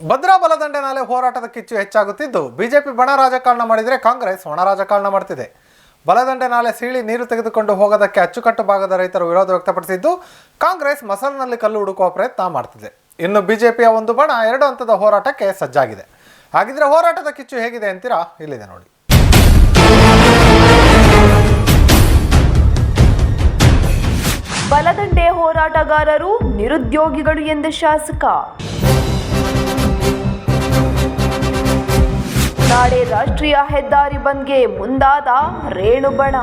ಭದ್ರಾ ಬಲದಂಡೆ ನಾಲೆ ಹೋರಾಟದ ಕಿಚ್ಚು ಹೆಚ್ಚಾಗುತ್ತಿದ್ದು, ಬಿಜೆಪಿ ಬಣ ರಾಜಕಾರಣ ಮಾಡಿದರೆ ಕಾಂಗ್ರೆಸ್ ಒಣ ರಾಜಕಾರಣ ಮಾಡ್ತಿದೆ. ಬಲದಂಡೆ ನಾಲೆ ಸೀಳಿ ನೀರು ತೆಗೆದುಕೊಂಡು ಹೋಗೋದಕ್ಕೆ ಅಚ್ಚುಕಟ್ಟು ಭಾಗದ ರೈತರು ವಿರೋಧ ವ್ಯಕ್ತಪಡಿಸಿದ್ದು, ಕಾಂಗ್ರೆಸ್ ಮಸಲಿನಲ್ಲಿ ಕಲ್ಲು ಹುಡುಕುವ ಪ್ರಯತ್ನ ಮಾಡ್ತಿದೆ. ಇನ್ನು ಬಿಜೆಪಿಯ ಒಂದು ಬಣ ಎರಡು ಹಂತದ ಹೋರಾಟಕ್ಕೆ ಸಜ್ಜಾಗಿದೆ. ಹಾಗಿದ್ರೆ ಹೋರಾಟದ ಕಿಚ್ಚು ಹೇಗಿದೆ ಅಂತೀರಾ? ಇಲ್ಲಿದೆ ನೋಡಿ. ಬಲದಂಡೆ ಹೋರಾಟಗಾರರು ನಿರುದ್ಯೋಗಿಗಳು ಎಂದ ಶಾಸಕ ನಾಳೆ ರಾಷ್ಟ್ರೀಯ ಹೆದ್ದಾರಿ ಬಂದ್ಗೆ ಮುಂದಾದ ರೇಣುಬಣ.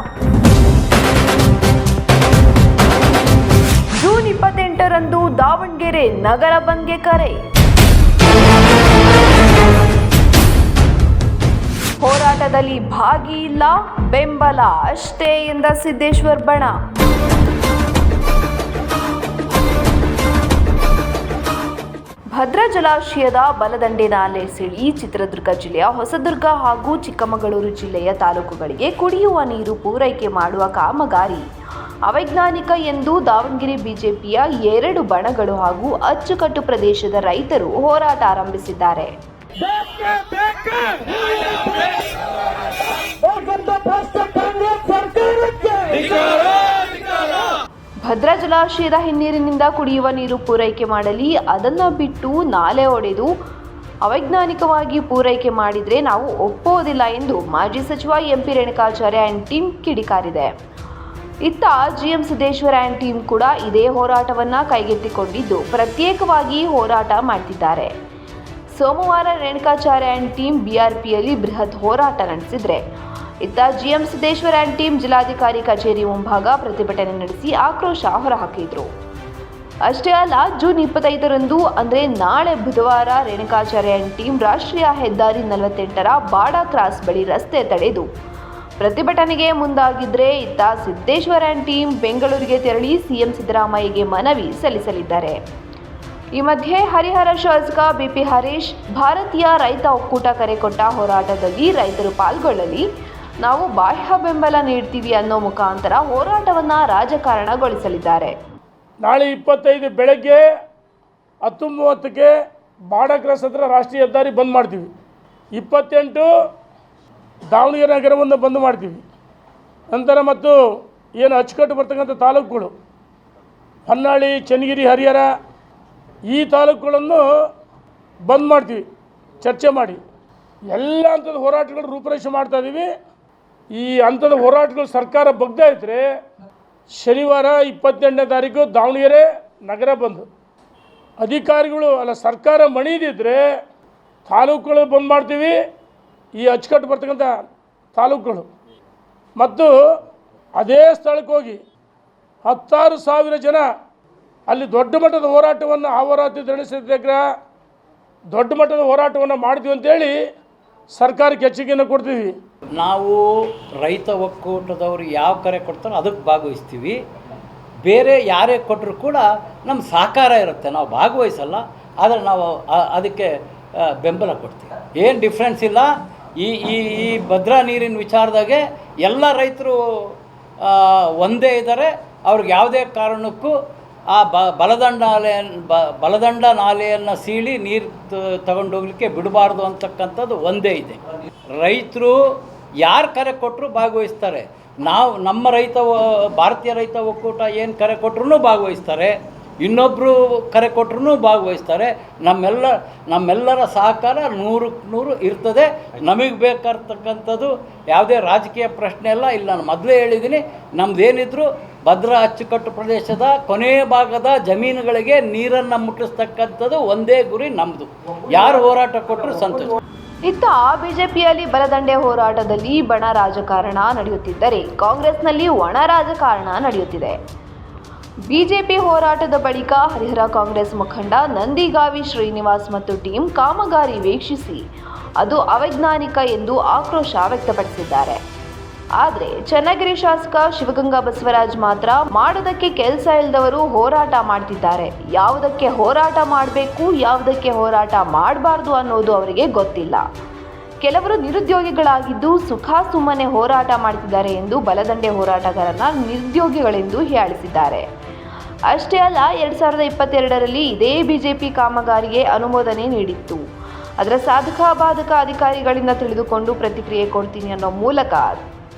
ಜೂನ್ ಇಪ್ಪತ್ತೆಂಟರಂದು ದಾವಣಗೆರೆ ನಗರ ಬಂದ್ಗೆ ಕರೆ. ಹೋರಾಟದಲ್ಲಿ ಭಾಗಿ ಇಲ್ಲ ಬೆಂಬಲ ಅಷ್ಟೇ ಎಂದ ಸಿದ್ದೇಶ್ವರ್ ಬಣ. ಭದ್ರಾ ಜಲಾಶಯದ ಬಲದಂಡೆ ನಾಲೆ ಸಿಳಿ ಚಿತ್ರದುರ್ಗ ಜಿಲ್ಲೆಯ ಹೊಸದುರ್ಗ ಹಾಗೂ ಚಿಕ್ಕಮಗಳೂರು ಜಿಲ್ಲೆಯ ತಾಲೂಕುಗಳಿಗೆ ಕುಡಿಯುವ ನೀರು ಪೂರೈಕೆ ಮಾಡುವ ಕಾಮಗಾರಿ. ಅವೈಜ್ಞಾನಿಕ ಎಂದು ದಾವಣಗೆರೆ ಬಿಜೆಪಿಯ ಎರಡು ಬಣಗಳು ಹಾಗೂ ಅಚ್ಚುಕಟ್ಟು ಪ್ರದೇಶದ ರೈತರು ಹೋರಾಟ ಆರಂಭಿಸಿದ್ದಾರೆ. ಭದ್ರಾ ಜಲಾಶಯದ ಹಿನ್ನೀರಿನಿಂದ ಕುಡಿಯುವ ನೀರು ಪೂರೈಕೆ ಮಾಡಲಿ, ಅದನ್ನ ಬಿಟ್ಟು ನಾಲೆ ಒಡೆದು ಅವೈಜ್ಞಾನಿಕವಾಗಿ ಪೂರೈಕೆ ಮಾಡಿದ್ರೆ ನಾವು ಒಪ್ಪೋದಿಲ್ಲ ಎಂದು ಮಾಜಿ ಸಚಿವ ಎಂಪಿ ರೇಣುಕಾಚಾರ್ಯ ಆ್ಯಂಡ್ ಟೀಮ್ ಕಿಡಿಕಾರಿದೆ. ಇತ್ತ ಜಿಎಂ ಸಿದ್ದೇಶ್ವರ ಆ್ಯಂಡ್ ಟೀಮ್ ಕೂಡ ಇದೇ ಹೋರಾಟವನ್ನ ಕೈಗೆತ್ತಿಕೊಂಡಿದ್ದು, ಪ್ರತ್ಯೇಕವಾಗಿ ಹೋರಾಟ ಮಾಡ್ತಿದ್ದಾರೆ. ಸೋಮವಾರ ರೇಣುಕಾಚಾರ್ಯ ಆ್ಯಂಡ್ ಟೀಮ್ ಬಿಆರ್ಪಿಯಲ್ಲಿ ಬೃಹತ್ ಹೋರಾಟ ನಡೆಸಿದ್ರೆ ಇತ್ತ ಜಿಎಂ ಸಿದ್ದೇಶ್ವರ ಆ್ಯಂಡ್ ಟೀಮ್ ಜಿಲ್ಲಾಧಿಕಾರಿ ಕಚೇರಿ ಮುಂಭಾಗ ಪ್ರತಿಭಟನೆ ನಡೆಸಿ ಆಕ್ರೋಶ ಹೊರಹಾಕಿದರು. ಅಷ್ಟೇ ಅಲ್ಲ, ಜೂನ್ ಇಪ್ಪತ್ತೈದರಂದು, ಅಂದರೆ ನಾಳೆ ಬುಧವಾರ, ರೇಣುಕಾಚಾರ್ಯ ಆ್ಯಂಡ್ ಟೀಮ್ ರಾಷ್ಟ್ರೀಯ ಹೆದ್ದಾರಿ ನಲವತ್ತೆಂಟರ ಬಾಡಾ ಕ್ರಾಸ್ ಬಳಿ ರಸ್ತೆ ತಡೆದು ಪ್ರತಿಭಟನೆಗೆ ಮುಂದಾಗಿದ್ರೆ ಇತ್ತ ಸಿದ್ದೇಶ್ವರ ಆ್ಯಂಡ್ ಟೀಮ್ ಬೆಂಗಳೂರಿಗೆ ತೆರಳಿ ಸಿಎಂ ಸಿದ್ದರಾಮಯ್ಯಗೆ ಮನವಿ ಸಲ್ಲಿಸಲಿದ್ದಾರೆ. ಈ ಮಧ್ಯೆ ಹರಿಹರ ಶಾಸಕ ಬಿಪಿ ಹರೀಶ್, ಭಾರತೀಯ ರೈತ ಒಕ್ಕೂಟ ಕರೆ ಕೊಟ್ಟ ಹೋರಾಟದಲ್ಲಿ ರೈತರು ಪಾಲ್ಗೊಳ್ಳಲಿ ನಾವು ಬಾಹ್ಯ ಬೆಂಬಲ ನೀಡ್ತೀವಿ ಅನ್ನೋ ಮುಖಾಂತರ ಹೋರಾಟವನ್ನ ರಾಜಕಾರಣಗೊಳಿಸಲಿದ್ದಾರೆ. ನಾಳೆ ಇಪ್ಪತ್ತೈದು ಬೆಳಗ್ಗೆ ಹತ್ತು ಮೂವತ್ತಕ್ಕೆ ಬಾಡಗ್ರಸ್ ಹತ್ರ ರಾಷ್ಟ್ರೀಯ ಹೆದ್ದಾರಿ ಬಂದ್ ಮಾಡ್ತೀವಿ. ಇಪ್ಪತ್ತೆಂಟು ದಾವಣಗೆರೆ ನಗರವನ್ನು ಬಂದ್ ಮಾಡ್ತೀವಿ. ನಂತರ ಮತ್ತು ಏನು ಅಚ್ಚುಕಟ್ಟು ಬರ್ತಕ್ಕಂಥ ತಾಲೂಕುಗಳು, ಹೊನ್ನಾಳಿ, ಚನ್ನಗಿರಿ, ಹರಿಹರ, ಈ ತಾಲೂಕುಗಳನ್ನು ಬಂದ್ ಮಾಡ್ತೀವಿ, ಚರ್ಚೆ ಮಾಡಿ. ಎಲ್ಲ ಹಂತದ ಹೋರಾಟಗಳು ರೂಪುರೇಷೆ ಮಾಡ್ತಾ ಇದ್ದೀವಿ ಈ ಹಂತದ ಹೋರಾಟಗಳು ಸರ್ಕಾರ ಬಗ್ತಾ ಇದ್ರೆ ಶನಿವಾರ ಇಪ್ಪತ್ತೆಂಟನೇ ತಾರೀಕು ದಾವಣಗೆರೆ ನಗರ ಬಂದು. ಅಧಿಕಾರಿಗಳು, ಅಲ್ಲ ಸರ್ಕಾರ ಮಣಿದಿದ್ರೆ ತಾಲೂಕುಗಳು ಬಂದ್ ಮಾಡ್ತೀವಿ. ಈ ಅಚ್ಚುಕಟ್ಟು ಬರ್ತಕ್ಕಂಥ ತಾಲೂಕುಗಳು. ಮತ್ತು ಅದೇ ಸ್ಥಳಕ್ಕೆ ಹೋಗಿ ಹತ್ತಾರು ಸಾವಿರ ಜನ ಅಲ್ಲಿ ದೊಡ್ಡ ಮಟ್ಟದ ಹೋರಾಟವನ್ನು ಆಹೋರಾತಿ ಸತ್ಯಾಗ್ರಹ ದೊಡ್ಡ ಮಟ್ಟದ ಹೋರಾಟವನ್ನು ಮಾಡ್ತೀವಿ ಅಂತೇಳಿ ಸರ್ಕಾರಕ್ಕೆ ಎಚ್ಚರಿಕೆಯನ್ನು ಕೊಡ್ತೀವಿ. ನಾವು ರೈತ ಒಕ್ಕೂಟದವರು ಯಾವ ಕರೆ ಕೊಡ್ತಾರೋ ಅದಕ್ಕೆ ಭಾಗವಹಿಸ್ತೀವಿ. ಬೇರೆ ಯಾರೇ ಕೊಟ್ಟರು ಕೂಡ ನಮ್ಮ ಸಹಕಾರ ಇರುತ್ತೆ. ನಾವು ಭಾಗವಹಿಸಲ್ಲ, ಆದರೆ ನಾವು ಅದಕ್ಕೆ ಬೆಂಬಲ ಕೊಡ್ತೀವಿ. ಏನು ಡಿಫ್ರೆನ್ಸ್ ಇಲ್ಲ. ಈ ಈ ಈ ಭದ್ರಾ ನೀರಿನ ವಿಚಾರದಾಗೆ ಎಲ್ಲ ರೈತರು ಒಂದೇ ಇದ್ದಾರೆ. ಅವ್ರಿಗೆ ಯಾವುದೇ ಕಾರಣಕ್ಕೂ ಆ ಬ, ಬಲದಂಡ ನಾಲೆ ಬ, ಬಲದಂಡ ನಾಲೆಯನ್ನು ಸೀಳಿ ನೀರು ತಗೊಂಡೋಗ್ಲಿಕ್ಕೆ ಬಿಡಬಾರ್ದು ಅಂತಕ್ಕಂಥದ್ದು ಒಂದೇ ಇದೆ. ರೈತರು ಯಾರು ಕರೆ ಕೊಟ್ಟರು ಭಾಗವಹಿಸ್ತಾರೆ. ನಾವು ನಮ್ಮ ರೈತ ಭಾರತೀಯ ರೈತ ಒಕ್ಕೂಟ ಏನು ಕರೆ ಕೊಟ್ಟರು ಭಾಗವಹಿಸ್ತಾರೆ. ಇನ್ನೊಬ್ಬರು ಕರೆ ಕೊಟ್ಟರು ಭಾಗವಹಿಸ್ತಾರೆ. ನಮ್ಮೆಲ್ಲ, ನಮ್ಮೆಲ್ಲರ ಸಹಕಾರ ನೂರಕ್ಕೆ ನೂರು ಇರ್ತದೆ. ನಮಗೆ ಬೇಕಾಗ್ತಕ್ಕಂಥದ್ದು ಯಾವುದೇ ರಾಜಕೀಯ ಪ್ರಶ್ನೆ ಅಲ್ಲ ಇಲ್ಲ ನಾನು ಮೊದಲೇ ಹೇಳಿದ್ದೀನಿ ನಮ್ಮದೇನಿದ್ರು ಭದ್ರಾ ಅಚ್ಚುಕಟ್ಟು ಪ್ರದೇಶದ ಕೊನೆಯ ಭಾಗದ ಜಮೀನುಗಳಿಗೆ ನೀರನ್ನು ಮುಟ್ಟಿಸ್ತಕ್ಕಂಥದ್ದು ಒಂದೇ ಗುರಿ ನಮ್ಮದು ಯಾರು ಹೋರಾಟ ಕೊಟ್ಟರು ಸಂತೋಷ. ಇತ್ತ ಬಿಜೆಪಿಯಲ್ಲಿ ಬಲದಂಡೆ ಹೋರಾಟದಲ್ಲಿ ಬಣ ರಾಜಕಾರಣ ನಡೆಯುತ್ತಿದ್ದರೆ ಕಾಂಗ್ರೆಸ್ನಲ್ಲಿ ಒಣ ರಾಜಕಾರಣ ನಡೆಯುತ್ತಿದೆ. ಬಿಜೆಪಿ ಹೋರಾಟದ ಬಳಿಕ ಹರಿಹರ ಕಾಂಗ್ರೆಸ್ ಮುಖಂಡ ನಂದಿಗಾವಿ ಶ್ರೀನಿವಾಸ್ ಮತ್ತು ಟೀಮ್ ಕಾಮಗಾರಿ ವೀಕ್ಷಿಸಿ, ಅದು ಅವೈಜ್ಞಾನಿಕ ಎಂದು ಆಕ್ರೋಶ ವ್ಯಕ್ತಪಡಿಸಿದ್ದಾರೆ. ಆದರೆ ಚನ್ನಗಿರಿ ಶಾಸಕ ಶಿವಗಂಗಾ ಬಸವರಾಜ್ ಮಾತ್ರ ಮಾಡೋದಕ್ಕೆ ಕೆಲಸ ಇಲ್ಲದವರು ಹೋರಾಟ ಮಾಡ್ತಿದ್ದಾರೆ. ಯಾವುದಕ್ಕೆ ಹೋರಾಟ ಮಾಡಬೇಕು, ಯಾವುದಕ್ಕೆ ಹೋರಾಟ ಮಾಡಬಾರ್ದು ಅನ್ನೋದು ಅವರಿಗೆ ಗೊತ್ತಿಲ್ಲ. ಕೆಲವರು ನಿರುದ್ಯೋಗಿಗಳಾಗಿದ್ದು ಸುಖ ಸುಮ್ಮನೆ ಹೋರಾಟ ಮಾಡ್ತಿದ್ದಾರೆ ಎಂದು ಬಲದಂಡೆ ಹೋರಾಟಗಾರನ ನಿರುದ್ಯೋಗಿಗಳೆಂದು ಹೀಯಾಳಿಸಿದ್ದಾರೆ. ಅಷ್ಟೇ ಅಲ್ಲ, ಎರಡು ಸಾವಿರದ ಇಪ್ಪತ್ತೆರಡರಲ್ಲಿ ಇದೇ ಬಿಜೆಪಿ ಕಾಮಗಾರಿಗೆ ಅನುಮೋದನೆ ನೀಡಿತ್ತು. ಅದರ ಸಾಧಕ ಬಾಧಕ ಅಧಿಕಾರಿಗಳಿಂದ ತಿಳಿದುಕೊಂಡು ಪ್ರತಿಕ್ರಿಯೆ ಕೊಡ್ತೀನಿ ಅನ್ನೋ ಮೂಲಕ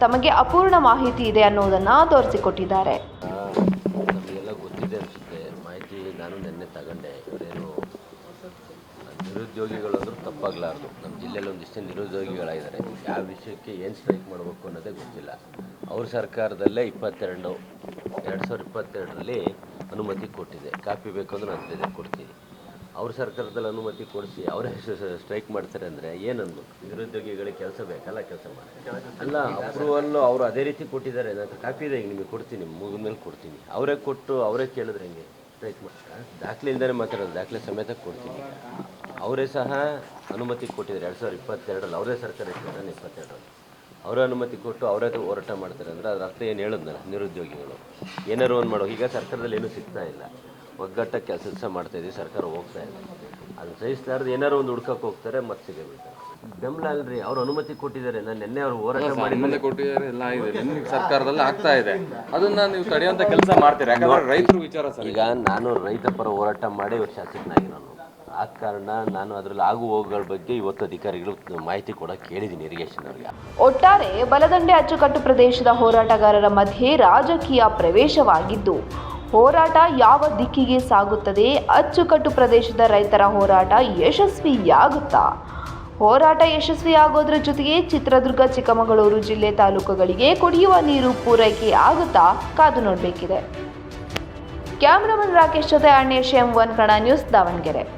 ತಮಗೆ ಅಪೂರ್ಣ ಮಾಹಿತಿ ಇದೆ ಅನ್ನೋದನ್ನ ತೋರಿಸಿಕೊಟ್ಟಿದ್ದಾರೆ. ನಮಗೆಲ್ಲ ಗೊತ್ತಿದೆ ಮಾಹಿತಿ ನಾನು ನಿನ್ನೆ ತಗೊಂಡೆ. ತಪ್ಪಾಗಲಾರ್ದು. ನಮ್ಮ ಜಿಲ್ಲೆಯಲ್ಲಿ ಒಂದಿಷ್ಟು ನಿರುದ್ಯೋಗಿಗಳಾಗಿದ್ದಾರೆ. ಯಾವ ವಿಷಯಕ್ಕೆ ಏನು ಸ್ಟ್ರೈಕ್ ಮಾಡಬೇಕು ಅನ್ನೋದೇ ಗೊತ್ತಿಲ್ಲ. ಅವ್ರ ಸರ್ಕಾರದಲ್ಲೇ ಇಪ್ಪತ್ತೆರಡು, ಎರಡು ಸಾವಿರದ ಇಪ್ಪತ್ತೆರಡರಲ್ಲಿ ಅನುಮತಿ ಕೊಟ್ಟಿದೆ. ಕಾಪಿ ಬೇಕು ಅಂದ್ರೆ ನಾನು ಕೊಡ್ತೀನಿ. ಅವ್ರ ಸರ್ಕಾರದಲ್ಲಿ ಅನುಮತಿ ಕೊಡಿಸಿ ಅವರೇ ಸ್ಟ್ರೈಕ್ ಮಾಡ್ತಾರೆ ಅಂದರೆ ಏನಂದು ನಿರುದ್ಯೋಗಿಗಳಿಗೆ ಕೆಲಸ ಬೇಕಲ್ಲ ಕೆಲಸ ಮಾಡಿ ಅಲ್ಲ, ಅಪ್ರೂವಲ್ಲು ಅವರು ಅದೇ ರೀತಿ ಕೊಟ್ಟಿದ್ದಾರೆ. ನನ್ನ ಕಾಪಿ ಇದೆ ನಿಮಗೆ ಕೊಡ್ತೀನಿ, ಮುಗಿದ ಮೇಲೆ ಕೊಡ್ತೀನಿ. ಅವರೇ ಕೊಟ್ಟು ಅವರೇ ಕೇಳಿದ್ರೆ ಹೆಂಗೆ? ಸ್ಟ್ರೈಕ್ ಮಾಡ್ತಾರೆ ದಾಖಲೆಯಿಂದಲೇ ಮಾತಾಡೋದು, ದಾಖಲೆ ಸಮೇತ ಕೊಡ್ತೀನಿ. ಅವರೇ ಸಹ ಅನುಮತಿ ಕೊಟ್ಟಿದ್ದಾರೆ. ಎರಡು ಸಾವಿರದ ಇಪ್ಪತ್ತೆರಡರಲ್ಲಿ ಅವರೇ ಸರ್ಕಾರ ಇಟ್ಟಿದ್ದಾರೆ ಇಪ್ಪತ್ತೆರಡರಲ್ಲಿ. ಅವರೇ ಅನುಮತಿ ಕೊಟ್ಟು ಅವರೇ ಹೋರಾಟ ಮಾಡ್ತಾರೆ ಅಂದರೆ ಅದ್ರ ಅರ್ಥ ಏನು ಹೇಳಿದ್ನಲ್ಲ ನಿರುದ್ಯೋಗಿಗಳು? ಏನಾರು ಒಂದು ಮಾಡೋ ಈಗ ಸರ್ಕಾರದಲ್ಲಿ ಏನೂ ಸಿಗ್ತಾ ಇಲ್ಲ. ಒಗ್ಗಟ್ಟಾಗಿ ಕೆಲಸ ಮಾಡ್ತಾ ಇದ್ದೀವಿ ಸರ್ಕಾರ ಹೋಗ್ತಾ ಇದೆ. ಅದು ಸಹಿಸಲಾರ್ದು ಏನಾರು ಒಂದು ಹುಡ್ಕಕ್ಕೆ ಹೋಗ್ತಾರೆ ಮತ್ತೆ ಸಿಗೇ ಬಿಡ್ತಾರೆ. ಬೆಂಬಲ ಅಲ್ರಿ ಅವ್ರು ಅನುಮತಿ ಕೊಟ್ಟಿದ್ದಾರೆ. ನಾನು ನಿನ್ನೆ ಅವ್ರು ಹೋರಾಟ ಮಾಡಿ ಮುಂದೆ ಕೊಟ್ಟಿದ್ದಾರೆ ಎಲ್ಲ ಇದೆ ನಿಮ್ಮ ಸರ್ಕಾರದಲ್ಲಿ ಆಗ್ತಾ ಇದೆ. ಅದನ್ನ ನೀವು ತಡೆಯುವಂತ ಕೆಲಸ ಮಾಡ್ತೀರಾ? ಯಾಕಂದ್ರೆ ರೈತರು ವಿಚಾರ ಸರ್ ಈಗ ನಾನು ರೈತ ಪರ ಹೋರಾಟ ಮಾಡಿ ಇವತ್ತು ಶಾಸಕನಾಗಿ ನಾನು. ಆ ಕಾರಣ ನಾನು ಅದರಲ್ಲಿ ಆಗು ಹೋಗುಗಳ ಬಗ್ಗೆ ಇವತ್ತು ಅಧಿಕಾರಿಗಳು ಮಾಹಿತಿ ಕೂಡ ಹೇಳಿದ್ದೀನಿ ಇರಿಗೇಷನ್ ಅವರಿಗೆ. ಒಟ್ಟಾರೆ ಬಲದಂಡೆ ಅಚ್ಚುಕಟ್ಟು ಪ್ರದೇಶದ ಹೋರಾಟಗಾರರ ಮಧ್ಯೆ ರಾಜಕೀಯ ಪ್ರವೇಶವಾಗಿದ್ದು ಹೋರಾಟ ಯಾವ ದಿಕ್ಕಿಗೆ ಸಾಗುತ್ತದೆ? ಅಚ್ಚುಕಟ್ಟು ಪ್ರದೇಶದ ರೈತರ ಹೋರಾಟ ಯಶಸ್ವಿಯಾಗುತ್ತಾ? ಹೋರಾಟ ಯಶಸ್ವಿಯಾಗೋದ್ರ ಜೊತೆಗೆ ಚಿತ್ರದುರ್ಗ, ಚಿಕ್ಕಮಗಳೂರು ಜಿಲ್ಲೆ ತಾಲೂಕುಗಳಿಗೆ ಕುಡಿಯುವ ನೀರು ಪೂರೈಕೆ ಆಗುತ್ತಾ? ಕಾದು ನೋಡಬೇಕಿದೆ. ಕ್ಯಾಮ್ರಾಮನ್ ರಾಕೇಶ್ ಜೊತೆ ಅಣ್ಣೇಶ್ ಎಂ ಒನ್ ಕಣ ನ್ಯೂಸ್ ದಾವಣಗೆರೆ.